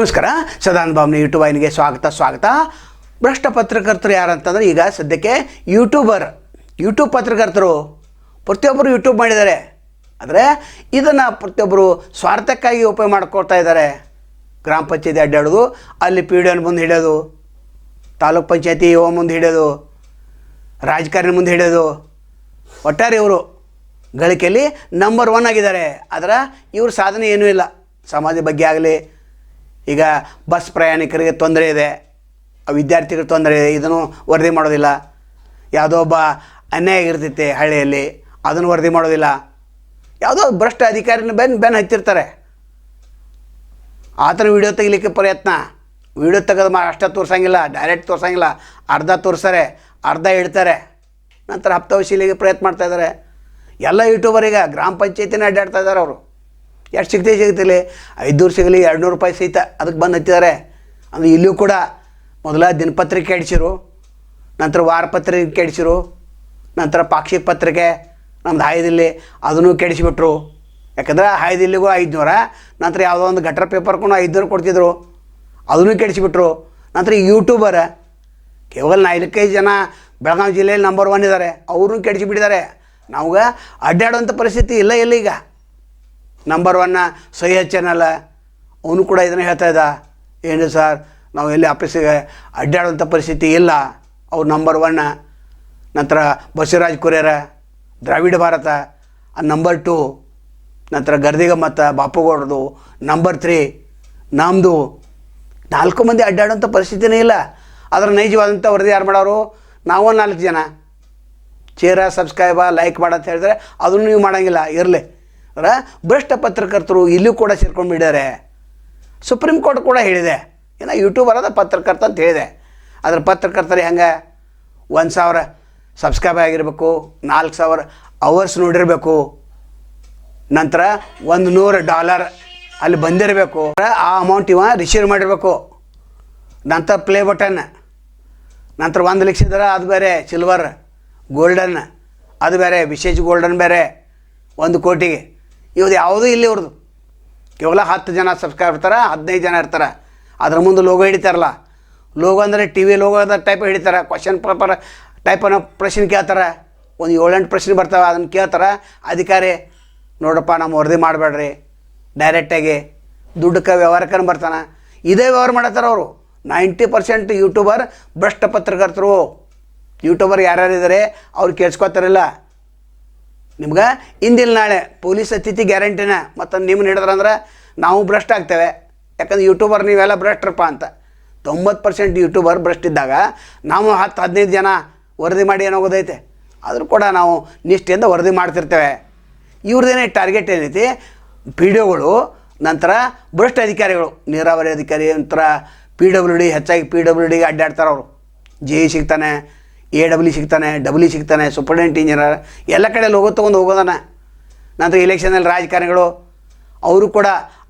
ನಮಸ್ಕಾರ, ಸದಾನಂದ ಭಾವನೆ ಯೂಟ್ಯೂಬ್ ವಾಹಿನಿಗೆ ಸ್ವಾಗತ ಸ್ವಾಗತ. ಭ್ರಷ್ಟ ಪತ್ರಕರ್ತರು ಯಾರಂತಂದ್ರೆ ಈಗ ಸದ್ಯಕ್ಕೆ ಯೂಟ್ಯೂಬರ್ ಯೂಟ್ಯೂಬ್ ಪತ್ರಕರ್ತರು, ಪ್ರತಿಯೊಬ್ಬರು ಯೂಟ್ಯೂಬ್ ಮಾಡಿದ್ದಾರೆ. ಆದರೆ ಇದನ್ನು ಪ್ರತಿಯೊಬ್ಬರು ಸ್ವಾರ್ಥಕ್ಕಾಗಿ ಉಪಯೋಗ ಮಾಡ್ಕೊಳ್ತಾ ಇದ್ದಾರೆ. ಗ್ರಾಮ ಪಂಚಾಯತಿ ಅಡ್ಡಾಡೋದು, ಅಲ್ಲಿ ಪಿ ಡಿ ಮುಂದೆ ಹಿಡಿಯೋದು, ತಾಲೂಕ್ ಪಂಚಾಯತಿ ಓ ಮುಂದೆ ಹಿಡಿಯೋದು, ರಾಜಕಾರಣಿ ಮುಂದೆ ಹಿಡಿಯೋದು. ಒಟ್ಟಾರೆ ಇವರು ಗಳಿಕೆಯಲ್ಲಿ ನಂಬರ್ ಒನ್ ಆಗಿದ್ದಾರೆ. ಆದರೆ ಇವ್ರ ಸಾಧನೆ ಏನೂ ಇಲ್ಲ. ಸಮಾಜದ ಬಗ್ಗೆ ಆಗಲಿ ಈಗ ಬಸ್ ಪ್ರಯಾಣಿಕರಿಗೆ ತೊಂದರೆ ಇದೆ ವಿದ್ಯಾರ್ಥಿಗಳ ತೊಂದರೆ ಇದೆ, ಇದನ್ನು ವರದಿ ಮಾಡೋದಿಲ್ಲ. ಯಾವುದೋ ಒಬ್ಬ ಅನ್ಯಾಯ ಆಗಿರ್ತೈತೆ ಹಳ್ಳಿಯಲ್ಲಿ, ಅದನ್ನು ವರದಿ ಮಾಡೋದಿಲ್ಲ. ಯಾವುದೋ ಭ್ರಷ್ಟ ಅಧಿಕಾರಿನ ಬೆನ್ ಬೆನ್ ಹತ್ತಿರ್ತಾರೆ. ಆತನ ವಿಡಿಯೋ ತೆಗಿಲಿಕ್ಕೆ ಪ್ರಯತ್ನ. ವಿಡಿಯೋ ತೆಗೆದು ಮಾ, ಅಷ್ಟೇ ತೋರ್ಸಂಗಿಲ್ಲ, ಡೈರೆಕ್ಟ್ ತೋರ್ಸಂಗಿಲ್ಲ, ಅರ್ಧ ತೋರಿಸ್ತಾರೆ ಅರ್ಧ ಇಡ್ತಾರೆ ನಂತರ ಹಪ್ತವಶೀಲಿಗೆ ಪ್ರಯತ್ನ ಮಾಡ್ತಾಯಿದ್ದಾರೆ ಎಲ್ಲ ಯೂಟ್ಯೂಬರ್ ಈಗ, ಗ್ರಾಮ ಪಂಚಾಯತಿನೇ ಅಡ್ಡಾಡ್ತಾ ಇದ್ದಾರೆ ಅವರು. ಎಷ್ಟು ಸಿಗ್ತೇ ಸಿಗ್ತಿಲ್ಲ ಐದುನೂರು ಸಿಗಲಿ ಎರಡು ನೂರು ರೂಪಾಯಿ ಸಹಿತ ಅದಕ್ಕೆ ಬಂದು ಹತ್ತಿದ್ದಾರೆ ಅಂದರೆ ಇಲ್ಲಿಯೂ ಕೂಡ ಮೊದಲ ದಿನಪತ್ರಿಕೆ ಅಡಿಸಿರು ನಂತರ ವಾರಪತ್ರಿಕೆ ಕೆಡಿಸಿರು ನಂತರ ಪಾಕ್ಷಿ ಪತ್ರಿಕೆ ನಮ್ಮದು ಹಾಯ್ದಿಲ್ಲಿ ಅದನ್ನು ಕೆಡಿಸಿಬಿಟ್ರು. ಯಾಕಂದ್ರೆ ಹಾಯ್ದಿಲ್ಲಿಗೂ ಐದುನೂರ, ನಂತರ ಯಾವುದೋ ಒಂದು ಗಟ್ರ ಕೂಡ ಐದುನೂರು ಕೊಡ್ತಿದ್ರು. ಅದನ್ನು ಕೆಡಿಸಿಬಿಟ್ರು. ನಂತರ ಯೂಟ್ಯೂಬರ್, ಕೇವಲ ನಾಲ್ಕೈದು ಜನ ಬೆಳಗಾವಿ ಜಿಲ್ಲೆಯಲ್ಲಿ ನಂಬರ್ ಒನ್ ಇದ್ದಾರೆ. ಅವ್ರನ್ನೂ ಕೆಡಿಸಿಬಿಟ್ಟಿದ್ದಾರೆ. ನಮ್ಗೆ ಅಡ್ಡಾಡುವಂಥ ಪರಿಸ್ಥಿತಿ ಇಲ್ಲ ಇಲ್ಲ ಈಗ. ನಂಬರ್ ಒನ್ನ ಸಹಿ ಚಾನಲ್ ಅವನು ಕೂಡ ಇದನ್ನು ಹೇಳ್ತಾ ಇದ್ದ ಏನು ಸರ್, ನಾವು ಎಲ್ಲಿ ಆಫೀಸಿಗೆ ಅಡ್ಡಾಡುವಂಥ ಪರಿಸ್ಥಿತಿ ಇಲ್ಲ. ಅವ್ರು ನಂಬರ್ ಒನ್ನ ನಂತರ ಬಸವರಾಜ್ ಕುರಿಯರ ದ್ರಾವಿಡ ಭಾರತ, ಆ ನಂಬರ್ ಟು ನಂತರ ಗರ್ದಿಗ ಮತ್ತು ಬಾಪುಗೌಡ್ರದು ನಂಬರ್ ತ್ರೀ ನಮ್ಮದು ನಾಲ್ಕು ಮಂದಿ ಅಡ್ಡಾಡುವಂಥ ಪರಿಸ್ಥಿತಿನೇ ಇಲ್ಲ. ಅದರ ನೈಜವಾದಂಥ ವರದಿ ಯಾರು ಮಾಡೋರು? ನಾವು ನಾಲ್ಕು ಜನ. ಚೇರ ಸಬ್ಸ್ಕ್ರೈಬ ಲೈಕ್ ಮಾಡಂತ ಹೇಳಿದ್ರೆ, ಅದನ್ನು ನೀವು ಮಾಡೋಂಗಿಲ್ಲ. ಇರಲಿ. ಅಂದ್ರೆ ಭ್ರಷ್ಟ ಪತ್ರಕರ್ತರು ಇಲ್ಲೂ ಕೂಡ ಸೇರ್ಕೊಂಡು ಬಿಟ್ಟಿದ್ದಾರೆ ಸುಪ್ರೀಂ ಕೋರ್ಟ್ ಕೂಡ ಹೇಳಿದೆ. ಏನೋ ಯೂಟ್ಯೂಬರ್ ಅದ ಪತ್ರಕರ್ತ ಅಂತ ಹೇಳಿದೆ. ಅದ್ರ ಪತ್ರಕರ್ತರು ಹೆಂಗೆ? ಒಂದು ಸಾವಿರ ಸಬ್ಸ್ಕ್ರೈಬ್ ಆಗಿರಬೇಕು, ನಾಲ್ಕು ಸಾವಿರ ಅವರ್ಸ್ ನೋಡಿರಬೇಕು. ನಂತರ ಒಂದು ನೂರು ಡಾಲರ್ ಅಲ್ಲಿ ಬಂದಿರಬೇಕು. ಆ ಅಮೌಂಟ್ ಇವ ರಿಸೀವ್ ಮಾಡಿರಬೇಕು. ನಂತರ ಪ್ಲೇ ಬಟನ್ ನಂತರ ಒಂದು ಲಕ್ಷ ಅದು ಬೇರೆ ಸಿಲ್ವರ್ ಗೋಲ್ಡನ್ ಅದು ಬೇರೆ ವಿಶೇಷ ಗೋಲ್ಡನ್ ಬೇರೆ, ಒಂದು ಕೋಟಿಗೆ. ಇವ್ದು ಯಾವುದೂ ಇಲ್ಲಿ ಇವ್ರದ್ದು ಕೇವಲ ಹತ್ತು ಜನ ಸಬ್ಸ್ಕ್ರೈಬ್ ಇರ್ತಾರೆ, ಹದಿನೈದು ಜನ ಇರ್ತಾರೆ. ಅದ್ರ ಮುಂದೆ ಲೋಗೋ ಹಿಡಿತಾರಲ್ಲ. ಲೋಗೋ ಅಂದರೆ ಟಿ ವಿ ಲೋಗೋದ ಟೈಪ್ ಹಿಡಿತಾರೆ. ಕ್ವಶನ್ ಪೇಪರ್ ಟೈಪ್ ಅನ್ನೋ ಪ್ರಶ್ನೆ ಕೇಳ್ತಾರೆ. ಒಂದು ಏಳೆಂಟು ಪ್ರಶ್ನೆ ಬರ್ತಾವೆ, ಅದನ್ನು ಕೇಳ್ತಾರೆ. ಅಧಿಕಾರಿ, ನೋಡಪ್ಪ ನಮ್ಮ ವರದಿ ಮಾಡಬೇಡ್ರಿ. ಡೈರೆಕ್ಟಾಗಿ ದುಡ್ಡಕ್ಕೆ ವ್ಯವಹಾರಕ್ಕನ ಬರ್ತಾನೆ. ಇದೇ ವ್ಯವಹಾರ ಮಾಡತ್ತಾರ ಅವರು. ನೈಂಟಿ ಪರ್ಸೆಂಟ್ ಯೂಟ್ಯೂಬರ್ ಭ್ರಷ್ಟ ಪತ್ರಕರ್ತರು. ಯೂಟ್ಯೂಬರ್ ಯಾರ್ಯಾರಿದ್ದಾರೆ ಅವ್ರು ಕೇಳಿಸ್ಕೊತಾರಿಲ್ಲ. ನಿಮ್ಗೆ ಇಂದಿಲ್ಲ ನಾಳೆ ಪೊಲೀಸ್ ಅತಿಥಿ ಗ್ಯಾರಂಟಿನ ಮತ್ತು ನಿಮ್ಮನ್ನ ಹಿಡಿದ್ರಂದ್ರೆ ನಾವು ಭ್ರಷ್ಟ ಆಗ್ತೇವೆ. ಯಾಕಂದ್ರೆ ಯೂಟ್ಯೂಬರ್ ನೀವೆಲ್ಲ ಭ್ರಷ್ಟ್ರಪ್ಪ ಅಂತ. ತೊಂಬತ್ತು ಪರ್ಸೆಂಟ್ ಯೂಟ್ಯೂಬರ್ ಭ್ರಷ್ಟ ಇದ್ದಾಗ ನಾವು ಹತ್ತು, ಹದಿನೈದು ಜನ ವರದಿ ಮಾಡಿ ಏನಾಗೋದೈತೆ? ಆದರೂ ಕೂಡ ನಾವು ನಿಷ್ಠೆಯಿಂದ ವರದಿ ಮಾಡ್ತಿರ್ತೇವೆ. ಇವ್ರದ್ದೇನೇ ಟಾರ್ಗೆಟ್ ಏನೈತಿ? ಪಿ ಡಿಒಗಳು ನಂತರ ಭ್ರಷ್ಟ ಅಧಿಕಾರಿಗಳು. ನೀರಾವರಿ ಅಧಿಕಾರಿ ನಂತರ ಪಿ ಡಬ್ಲ್ಯೂ ಡಿ ಹೆಚ್ಚಾಗಿ ಪಿ ಡಬ್ಲ್ಯೂ ಡಿಗೆ ಅಡ್ಡಾಡ್ತಾರೆ ಅವರು ಜೆ ಸಿಗ್ತಾನೆ. ಎ ಡಬ್ಲ್ಯೂ ಸಿಗ್ತಾನೆ ಡಬ್ಲ್ಯೂ ಸಿಗ್ತಾನೆ, ಸೂಪರ್ಡೆಂಟ್ ಇಂಜಿನಿಯರ್, ಎಲ್ಲ ಕಡೆ ಲೋಗೋ ತೊಗೊಂಡು ಹೋಗೋದಾನೆ ನಂತರ ಇಲೆಕ್ಷನಲ್ಲಿ ರಾಜಕಾರಣಿಗಳು, ಅವರು ಕೂಡ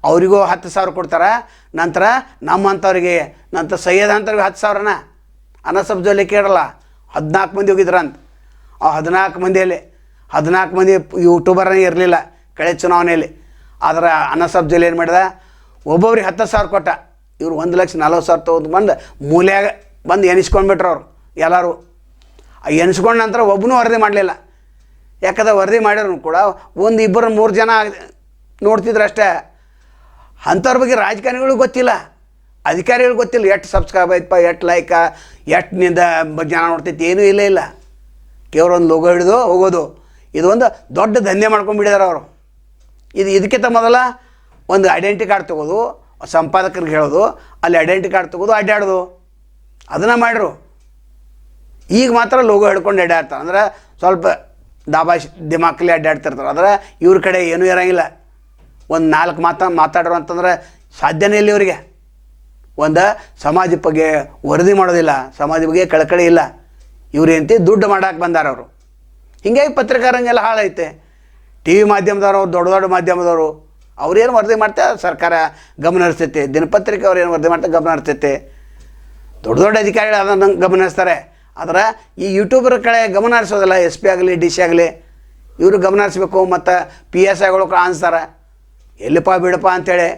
ಅವರಿಗೂ ಹತ್ತು ಸಾವಿರ ಕೊಡ್ತಾರೆ. ನಂತರ ನಮ್ಮಂಥವ್ರಿಗೆ, ನಂತರ ಸೈಯದ ಅಂಥವ್ರಿಗೆ ಹತ್ತು ಸಾವಿರನ. ಅನಸಬ್ಜಲ್ಲಿ ಕೇಳಲ್ಲ, ಹದಿನಾಲ್ಕು ಮಂದಿ ಹೋಗಿದ್ರಂತ ಆ ಹದಿನಾಲ್ಕು ಮಂದಿಯಲ್ಲಿ, ಹದಿನಾಲ್ಕು ಮಂದಿ ಯೂಟ್ಯೂಬರ್ನೇ ಇರಲಿಲ್ಲ ಕಳೆ ಚುನಾವಣೆಯಲ್ಲಿ. ಆದರೆ ಅನಸಬ್ ಏನು ಮಾಡಿದೆ? ಒಬ್ಬೊಬ್ರಿಗೆ ಹತ್ತು ಸಾವಿರ ಕೊಟ್ಟ. ಇವ್ರು ಒಂದು ಲಕ್ಷ ನಲ್ವತ್ತು ಸಾವಿರ ತೊಗೊಂಡು ಬಂದು ಮೂಲೆಯಾಗ ಬಂದು ಎನಿಸ್ಕೊಂಡ್ಬಿಟ್ರು ಅವ್ರು ಎಲ್ಲರೂ. ಎನಿಸ್ಕೊಂಡ ನಂತರ ಒಬ್ಬನೂ ವರದಿ ಮಾಡಲಿಲ್ಲ. ಯಾಕಂದ್ರೆ ವರದಿ ಮಾಡಿದ್ರು ಕೂಡ ಒಂದು ಇಬ್ಬರು ಮೂರು ಜನ ನೋಡ್ತಿದ್ರು ಅಷ್ಟೇ. ಅಂಥವ್ರ ಬಗ್ಗೆ ರಾಜಕಾರಣಿಗಳು ಗೊತ್ತಿಲ್ಲ. ಅಧಿಕಾರಿಗಳು ಗೊತ್ತಿಲ್ಲ. ಎಷ್ಟು ಸಬ್ಸ್ಕ್ರೈಬ್ ಆಯ್ತಪ್ಪ, ಎಷ್ಟು ಲೈಕ ಎಷ್ಟು ನಿಂದ ಜನ ನೋಡ್ತೈತಿ ಏನೂ ಇಲ್ಲ ಇಲ್ಲ. ಕೇವಲ ಒಂದು ಲೋಗೋ ಹಿಡಿದು ಹೋಗೋದು. ಇದೊಂದು ದೊಡ್ಡ ದಂಧೆ ಮಾಡ್ಕೊಂಡ್ಬಿಟ್ಟಿದ್ದಾರೆ ಅವರು. ಇದು ಇದಕ್ಕಿಂತ ಮೊದಲ ಒಂದು ಐಡೆಂಟಿ ಕಾರ್ಡ್ ತೊಗೋದು, ಸಂಪಾದಕರಿಗೆ ಹೇಳೋದು, ಅಲ್ಲಿ ಐಡೆಂಟಿ ಕಾರ್ಡ್ ತೊಗೋದು, ಅಡ್ಡಾಡೋದು. ಅದನ್ನು ಮಾಡಿರು. ಈಗ ಮಾತ್ರ ಲೋಗೋ ಹಿಡ್ಕೊಂಡು ಅಡ್ಡಾಡ್ತಾರೆ ಅಂದ್ರೆ ಸ್ವಲ್ಪ ದಾಬಾಶ್ ದಿಮಾಕಲ್ಲಿ ಅಡ್ಡಾಡ್ತಿರ್ತಾರೆ. ಆದರೆ ಇವ್ರ ಕಡೆ ಏನೂ ಇರೋಂಗಿಲ್ಲ. ಒಂದು ನಾಲ್ಕು ಮಾತಾ ಮಾತಾಡ್ರು ಅಂತಂದ್ರೆ ಸಾಧ್ಯನೇ ಇಲ್ಲ ಇವರಿಗೆ. ಒಂದು ಸಮಾಜ ಬಗ್ಗೆ ವರದಿ ಮಾಡೋದಿಲ್ಲ. ಸಮಾಜ ಬಗ್ಗೆ ಕಳಕಳಿ ಇಲ್ಲ. ಇವ್ರು ಏನಂತ ದುಡ್ಡು ಮಾಡೋಕೆ ಬಂದಾರ ಅವರು. ಹೀಗಾಗಿ ಪತ್ರಿಕಾರಂಗೆಲ್ಲ ಹಾಳೈತೆ ಟಿ ವಿ ಮಾಧ್ಯಮದವರು ದೊಡ್ಡ ದೊಡ್ಡ ಮಾಧ್ಯಮದವರು ಅವ್ರೇನು ವರದಿ ಮಾಡ್ತಾರೆ ಸರ್ಕಾರ ಗಮನ ಹರಿಸ್ತೈತೆ. ದಿನಪತ್ರಿಕೆ ಅವ್ರು ಏನು ವರದಿ ಮಾಡ್ತಾರೆ ಗಮನ ಹರಿಸ್ತೈತೆ. ದೊಡ್ಡ ದೊಡ್ಡ ಅಧಿಕಾರಿಗಳು ಅದನ್ನು ಗಮನ ಹರಿಸ್ತಾರೆ. ಆದರೆ ಈ ಯೂಟ್ಯೂಬರ್ ಕಡೆ ಗಮನ ಹರಿಸೋದಿಲ್ಲ ಎಸ್ ಪಿ ಆಗಲಿ ಡಿ ಸಿ ಆಗಲಿ, ಇವರು ಗಮನ ಹರಿಸ್ಬೇಕು ಮತ್ತು ಪಿ ಎಸ್ ಐಗಳು ಕಾಣಿಸ್ತಾರೆ ಎಲ್ಲಿಪ್ಪ ಬಿಡಪ್ಪ ಅಂತೇಳಿ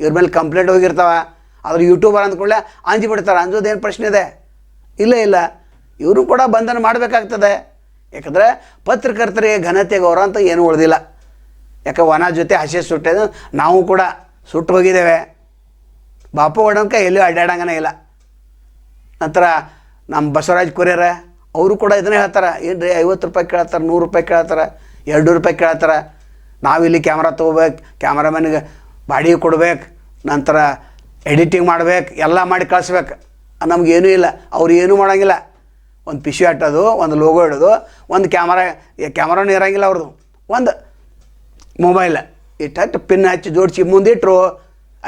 ಇವ್ರ ಮೇಲೆ ಕಂಪ್ಲೇಂಟ್ ಹೋಗಿರ್ತಾವೆ. ಆದ್ರೆ ಯೂಟ್ಯೂಬರ್ ಅಂದ್ಕೊಳ್ಳೆ ಅಂಜಿ ಬಿಡ್ತಾರೆ ಅಂಜೋದೇನು ಪ್ರಶ್ನೆ ಇದೆ? ಇಲ್ಲ ಇಲ್ಲ. ಇವರು ಕೂಡ ಬಂಧನ ಮಾಡಬೇಕಾಗ್ತದೆ. ಯಾಕಂದರೆ ಪತ್ರಕರ್ತರಿಗೆ ಘನತೆ, ಗೌರವ ಅಂತ ಏನೂ ಉಳಿದಿಲ್ಲ. ಯಾಕೆ ವನ ಜೊತೆ ಹಸಿ ಸುಟ್ಟೆ ನಾವು ಕೂಡ ಸುಟ್ಟು ಹೋಗಿದ್ದೇವೆ. ಬಾಪು ಒಡಂಕ ಎಲ್ಲೂ ಅಡ್ಡಾಡಂಗನೇ ಇಲ್ಲ. ನಂತರ ನಮ್ಮ ಬಸವರಾಜ್ ಕೊರಿಯರ, ಅವರು ಕೂಡ ಇದನ್ನೇ ಹೇಳ್ತಾರೆ ಏನು ರೀ ಐವತ್ತು ರೂಪಾಯಿ ಕೇಳ್ತಾರೆ, ನೂರು ರೂಪಾಯಿ ಕೇಳ್ತಾರೆ ಎರಡು ರೂಪಾಯಿ ಕೇಳ್ತಾರೆ ನಾವಿಲ್ಲಿ ಕ್ಯಾಮ್ರಾ ತೊಗೋಬೇಕು, ಕ್ಯಾಮ್ರಾಮನ್ಗೆ ಬಾಡಿಗೆ ಕೊಡ್ಬೇಕು, ನಂತರ ಎಡಿಟಿಂಗ್ ಮಾಡ್ಬೇಕು, ಎಲ್ಲ ಮಾಡಿ ಕಳಿಸ್ಬೇಕು. ನಮಗೇನೂ ಇಲ್ಲ, ಅವ್ರು ಏನೂ ಮಾಡೋಂಗಿಲ್ಲ. ಒಂದು ಪಿಶು ಹಟ್ಟೋದು ಒಂದು ಲೋಗೋ ಇಡೋದು, ಒಂದು ಕ್ಯಾಮ್ರಾ ಕ್ಯಾಮ್ರಾನೂ ಇರೋಂಗಿಲ್ಲ ಅವ್ರದ್ದು ಒಂದು ಮೊಬೈಲ್ ಇಟ್ಟು ಪಿನ್ ಹಚ್ಚಿ ಜೋಡಿಸಿ ಮುಂದಿಟ್ಟರು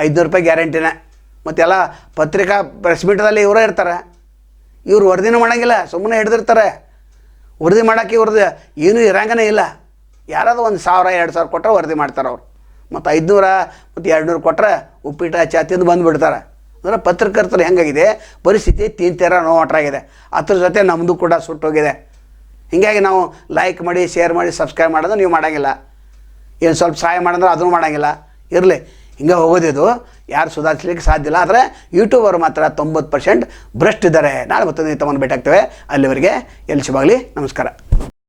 ಐದುನೂರು ರೂಪಾಯಿ ಗ್ಯಾರಂಟಿನ. ಮತ್ತೆಲ್ಲ ಪತ್ರಿಕಾ, ಪ್ರೆಸ್ ಮೀಟದಲ್ಲಿ ಇವರೇ ಇರ್ತಾರೆ. ಇವ್ರು ವರದಿನೂ ಮಾಡೋಂಗಿಲ್ಲ ಸುಮ್ಮನೆ ಹಿಡ್ದಿರ್ತಾರೆ. ವರದಿ ಮಾಡೋಕ್ಕೆ ಇವ್ರದ್ದು ಏನೂ ಇರಂಗನೇ ಇಲ್ಲ. ಯಾರಾದರೂ ಒಂದು ಸಾವಿರ, ಎರಡು ಸಾವಿರ ಕೊಟ್ಟರೆ ವರದಿ ಮಾಡ್ತಾರೆ ಅವ್ರು. ಮತ್ತು ಐದುನೂರ, ಮತ್ತು ಎರಡು ನೂರು ಕೊಟ್ಟರೆ ಉಪ್ಪಿಟ್ಟು ಚಾ ತಿಂದು ಬಂದುಬಿಡ್ತಾರೆ. ಅಂದರೆ ಪತ್ರಕರ್ತರು ಹೆಂಗಾಗಿದೆ? ಪರಿಸ್ಥಿತಿ ತೀನ್ ನೋವಾಟ್ರಾಗಿದೆ ಅದ್ರ ಜೊತೆ ನಮ್ಮದು ಕೂಡ ಸುಟ್ಟೋಗಿದೆ. ಹೀಗಾಗಿ ನಾವು ಲೈಕ್ ಮಾಡಿ ಶೇರ್ ಮಾಡಿ ಸಬ್ಸ್ಕ್ರೈಬ್ ಮಾಡೋದು ನೀವು ಮಾಡೋಂಗಿಲ್ಲ. ಏನು ಸ್ವಲ್ಪ ಸಹಾಯ ಮಾಡಿದ್ರೆ ಅದನ್ನು ಮಾಡೋಂಗಿಲ್ಲ. ಇರಲಿ, ಹಿಂಗೆ ಹೋಗೋದಿದು. ಯಾರು ಸುಧಾರಿಸ್ಲಿಕ್ಕೆ ಸಾಧ್ಯ ಇಲ್ಲ ಆದರೆ ಯೂಟ್ಯೂಬರ್ ಮಾತ್ರ ತೊಂಬತ್ತು ಪರ್ಸೆಂಟ್ ಭ್ರಷ್ಟಿದ್ದಾರೆ. ನಾಳೆ ಮತ್ತೊಂದು ತಮ್ಮನ್ನು ಭೇಟಾಗ್ತೇವೆ ಅಲ್ಲಿವರೆಗೆ ಎಲ್ಲಿ ಶುಭಾಗಲಿ ನಮಸ್ಕಾರ.